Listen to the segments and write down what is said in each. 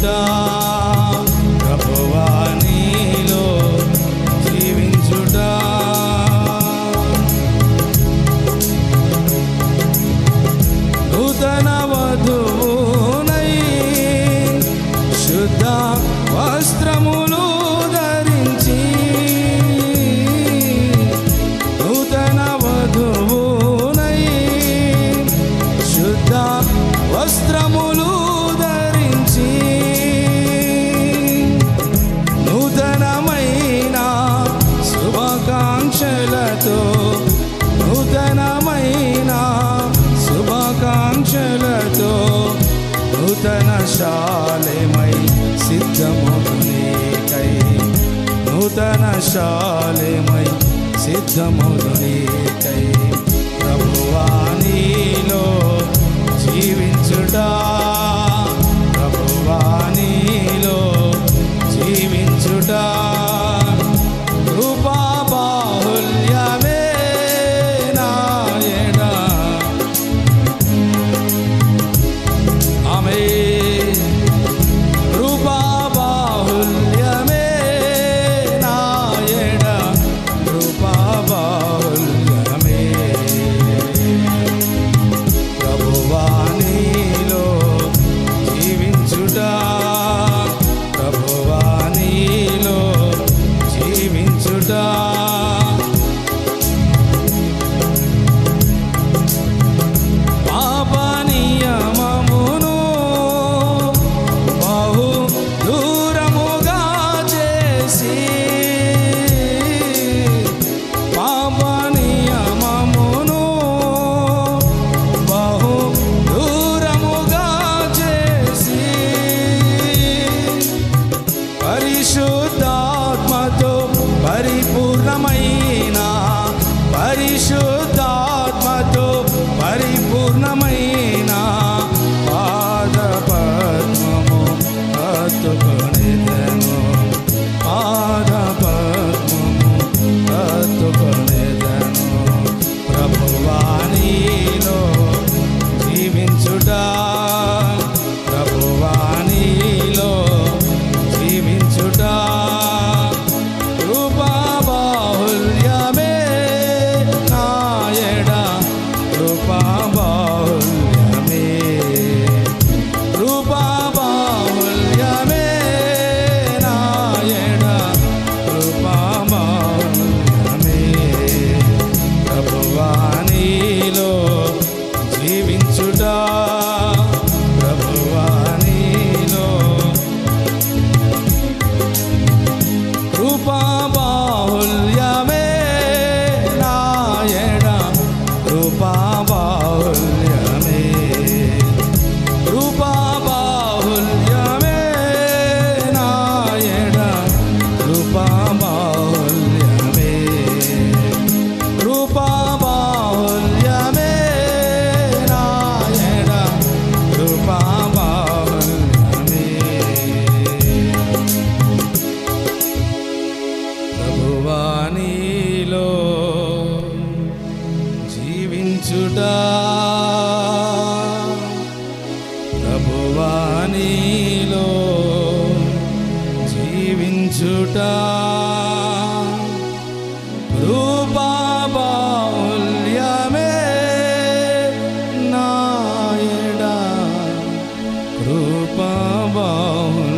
star. శుభాకాంక్షలతో నూతనమైన శుభాకాంక్షలతో నూతన శాలెమై సిద్ధముదునికై నూతన శాలెమై సిద్ధముదునికై ప్రభువాణిలో జీవించుడా yeah. చూచుటా కృపాబాల్యమే నాయడా. కృపాబాల్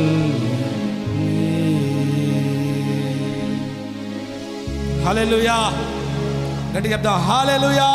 హాలెలుయా గట్టి చెప్తాం హాలెలుయా